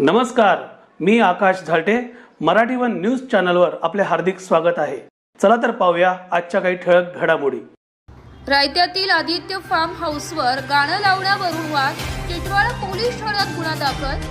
नमस्कार मी Akash झालटे. Marathi one news चॅनलवर आपले हार्दिक स्वागत आहे. चला तर पाहूया आजच्या काही ठळक घडामोडी. रायत्यातील आदित्य फार्म हाऊसवर गाणं लावण्यावरून वाद टिटवाळा पोलीस ठाण्यात गुन्हा दाखल.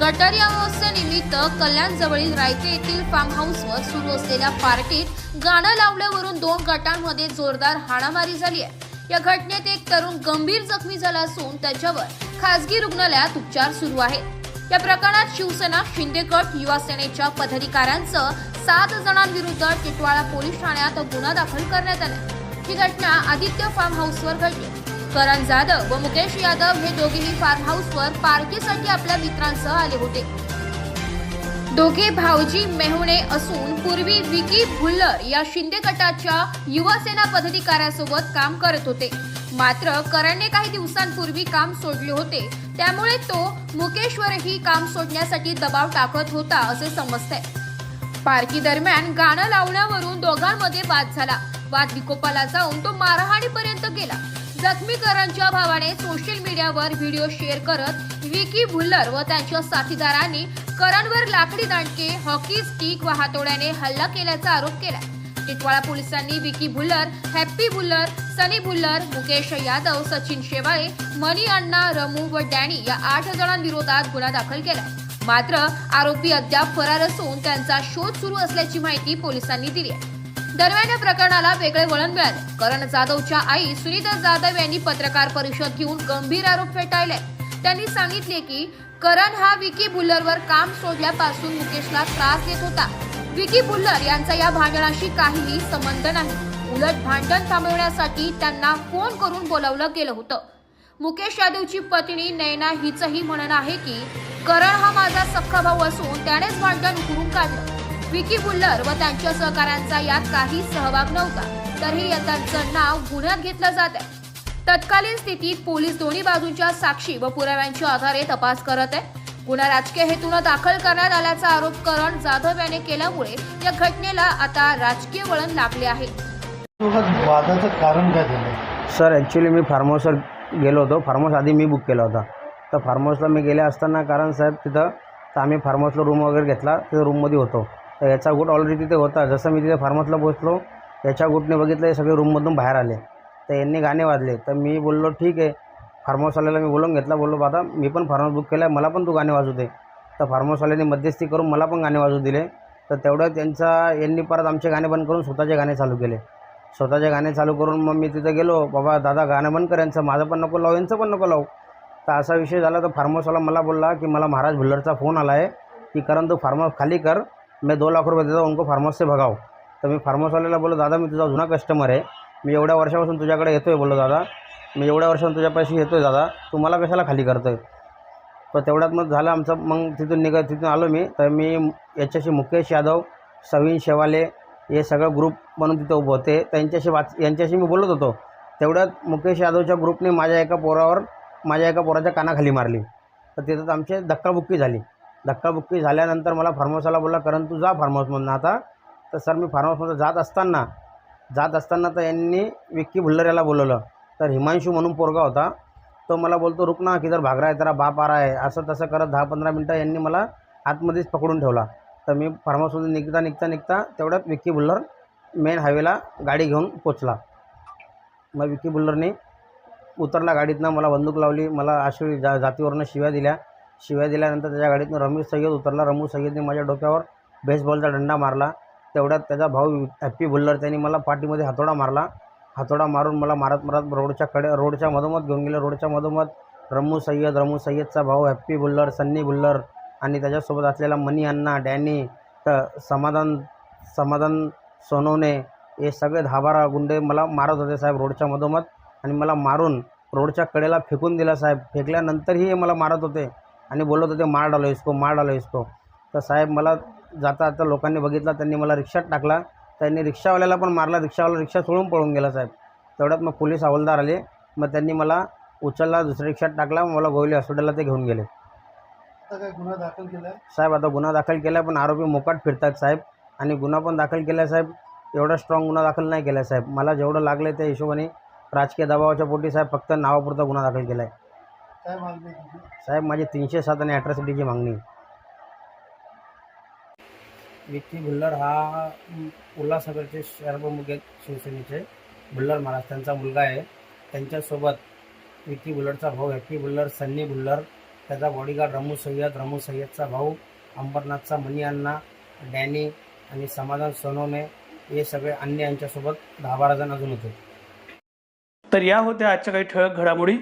गटारी अमावस्येनिमित्त कल्याणजवळील रायते येथील फार्म हाऊसवर सुरू असलेल्या पार्टीत गाणं लावल्यावरून दोन गटांमध्ये जोरदार हाणामारी झाली आहे. या घटनेत एक तरुण गंभीर जखमी झाला असून त्याच्यावर खासगी रुग्णालयात उपचार सुरू आहेत. या प्रकरणात शिवसेना शिंदेगड युवा सेनेच्या पदाधिकाऱ्यांसह सात जणांविरुद्ध टिटवाळा पोलीस ठाण्यात गुन्हा दाखल करण्यात आला. ही घटना आदित्य फार्म हाऊसवर घडली. करण जाधव व मुकेश यादव हे दोघेही फार्म हाऊसवर पार्टीसाठी आपल्या मित्रांसह आले होते. दोघे भाऊजी मेहुणे असून पूर्वी विकी भुल्लर या शिंदे गटाच्या युवा सेना पदाधिकाऱ्यासोबत काम करत होते. मात्र करणने काही दिवसांपूर्वी काम सोडले होते. त्यामुळे तो मुकेशवरही काम सोडण्यासाठी दबाव टाकत होता असे समजते पार्टी दरम्यान गाणं लावण्यावरून दोघांमध्ये वाद झाला. वाद विकोपाला जाऊन तो मारहाणीपर्यंत गेला. जखमी करणच्या भावाने सोशल मीडियावर व्हिडिओ शेअर करत विकी भुल्लर व त्यांच्या साथीदारांनी करणवर लाकडी दांडके हॉकी स्टिक व हातोड्याने हल्ला केल्याचा आरोप केला टिटवाळा पोलिसांनी विकी भुल्लर हॅप्पी भुल्लर सनी भुल्लर मुकेश यादव सचिन शेवाळे मनी अण्णा रमू व डॅनी या आठ जणांविरोधात गुन्हा दाखल केला मात्र आरोपी अद्याप फरार असून त्यांचा शोध सुरू असल्याची माहिती पोलिसांनी दिली आहे. दरम्यान या प्रकरणाला वेगळे वळण मिळाले. करण जाधवच्या आई सुनीता जाधव यांनी पत्रकार परिषद घेऊन गंभीर आरोप फेटाळले. त्यांनी सांगितले की करण हा विकी बुल्लरवर काम सोडल्यापासून मुकेशला त्रास देत होता. विकी बुल्लर यांचा या भांडणाशी काहीही संबंध नाही. उलट भांडण थांबवण्यासाठी त्यांना फोन करून बोलावलं गेलं होतं. मुकेश यादवची पत्नी नैना हिचंही म्हणणं आहे की करण हा माझा सख्खा भाऊ असून त्यानेच भांडण उकरून काढलं. विकी बुल्लर व त्यांच्या सहकाऱ्यांचा यात काही सहभाग नव्हता. तरीही त्यांचं नाव गुन्ह्यात घेतलं जात आहे. तत्कालीन स्थितीत पोलीस दोन्ही बाजूंच्या साक्षी व पुराव्यांच्या आधारे तपास करत आहे. गुन्हा राजकीय हेतून दाखल करण्यात आल्याचा आरोप करण जाधव याने केल्यामुळे या घटनेला आता राजकीय वळण लागले आहे. वादाचं कारण काय झालं? सर ॲक्च्युली मी फार्म हाऊसवर गेलो होतो. फार्म हाऊस आधी मी बुक केला होता. तर फार्म हाऊसला मी गेले असताना कारण साहेब तिथं तर आम्ही फार्म हाऊसला रूम वगैरे घेतला. तिथं रूममध्ये होतो. तर याचा गुट ऑलरेडी तिथे होता. जसं मी तिथे फार्म हाऊसला पोहोचलो याच्या गुटने बघितलं हे सगळे रूममधून बाहेर आले. तर यांनी गाणे वाजले. तर मी बोललो ठीक आहे. फार्म हाऊसवाल्याला मी बोलवून घेतला बोललो बाबा मी पण फार्म हाऊस बुक केला आहे मला पण तू गाणे वाजू दे. तर फार्म हाऊसवाल्यांनी मध्यस्थी करून मला पण गाणे वाजू दिले. तर तेवढं त्यांचा यांनी परत आमचे गाणे बंद करून स्वतःचे गाणे चालू केले. स्वतःचे गाणे चालू करून मग मी तिथं गेलो बाबा दादा गाणं बंद कर यांचं माझं पण नको लावू यांचं पण नको लावू. तर असा विषय झाला. तर फार्महाऊसवाला मला बोलला की मला महाराज भुल्लरचा फोन आला आहे की कारण तू फार्म हाऊस खाली कर मी दो लाख रुपये देतो उनको फार्म हाऊस से भगाव. तर मी फार्म हाऊसवाल्याला बोललो दादा मी तुझा जुना कस्टमर आहे मी एवढ्या वर्षापासून तुझ्याकडे येतो आहे बोललो दादा मी एवढ्या वर्षांनी तुझ्या पैसे येतो आहे दादा. तू मला कशाला खाली करतो आहे तर तेवढ्यात मग झालं आमचं. मग तिथून निघ तिथून आलो मी. तर मी याच्याशी मुकेश यादव सविन शेवाले हे सगळं ग्रुप म्हणून तिथं उभं होते. त्यांच्याशी वाच यांच्याशी मी बोलत होतो. तेवढ्यात मुकेश यादवच्या ग्रुपने माझ्या एका पोरावर माझ्या एका पोराच्या कानाखाली मारली. तर तिथं आमची धक्काबुक्की झाली. धक्काबुक्की झाल्यानंतर मला फार्महाऊसला बोलला कारण तू जा फार्महाऊसमधून आता. तर सर मी फार्महाऊसमध्ये जात असताना जात असताना तर यांनी विक्की भुल्लर याला बोलवलं. तर हिमांशू म्हणून पोरगा होता. तो मला बोलतो रुक ना किधर भाग रहा है तेरा बाप आ रहा है. असं तसं करत दहा पंधरा मिनटं यांनी मला आतमध्येच पकडून ठेवला. तर मी फार्महाऊसमधून निघता निघता निघता तेवढ्यात विक्की बुल्लर मेन हायवेला गाडी घेऊन पोचला. मग विक्की बुल्लरने उतरला गाडीतनं मला बंदूक लावली मला अशी जा जातीवरनं शिव्या दिल्या. शिव्या दिल्यानंतर त्याच्या गाडीतनं रमेश सय्यद उतरला. रमू सय्यदने माझ्या डोक्यावर बेसबॉलचा डंडा मारला. तेवढ्यात त्याचा भाऊ हॅप्पी बुल्लर त्यांनी मला पाठीमध्ये हातोडा मारला. हातोडा मारून मला मारत मारत रोडच्या कडे रोडच्या मधोमध घेऊन गेले. रोडच्या मधोमध रमू सय्यद रमू सय्यदचा भाऊ हॅप्पी बुल्लर सन्नी बुल्लर आणि त्याच्यासोबत असलेला मनी अण्णा डॅनी तर समाधान समाधान सोनवणे हे सगळे दहा बारा गुंडे मला मारत होते साहेब रोडच्या मधोमध आणि मला मारून रोडच्या कडेला फेकून दिला साहेब. फेकल्यानंतरही हे मला मारत होते आणि बोलत होते मार डालो इसको मार डालो इसको. तर साहेब मला जाता आता लोकांनी बघितला त्यांनी मला रिक्षात टाकला. त्यांनी रिक्षावाल्याला पण मारला. रिक्षावाला रिक्षा सोडून पळून गेला साहेब. तेवढ्यात मग पोलीस हवालदार आले. मग त्यांनी मला उचलला दुसऱ्या रिक्षात टाकला. मला गोवली हॉस्पिटलला ते घेऊन गेले. आता काय गुन्हा दाखल केला साहेब आता गुन्हा दाखल केला पण आरोपी मोकाट फिरतात साहेब. आणि गुन्हा पण दाखल केला साहेब. एवढा स्ट्रॉंग गुन्हा दाखल नाही केला साहेब. मला जेवढं लागलं त्या हिशोबाने राजकीय दबावाच्या पोटी साहेब फक्त नावापुरता गुन्हा दाखल केला आहे काय मागणी आहे तुझी साहेब माझी तीनशे सात आणि अॅट्रॉसिटीची मागणी आहे. विक्की भुल्लर हा उल्हासनगरचे शहर प्रमुख आहेत शिवसेनेचे भुल्लर महाराज. त्यांचा मुलगा आहे. त्यांच्यासोबत विक्की भुल्लरचा भाऊ हॅप्पी भुल्लर सन्नी भुल्लर त्याचा बॉडीगार्ड रमू सय्यद रमू सय्यदचा भाऊ अंबरनाथचा मनी अण्णा डॅनी आणि समाधान सोनवणे हे सगळे अन्य यांच्यासोबत दहा बारा जण अजून होते. तर या होत्या आजच्या काही ठळक घडामोडी.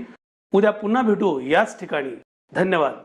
उद्या पुन्हा भेटू याच ठिकाणी. धन्यवाद.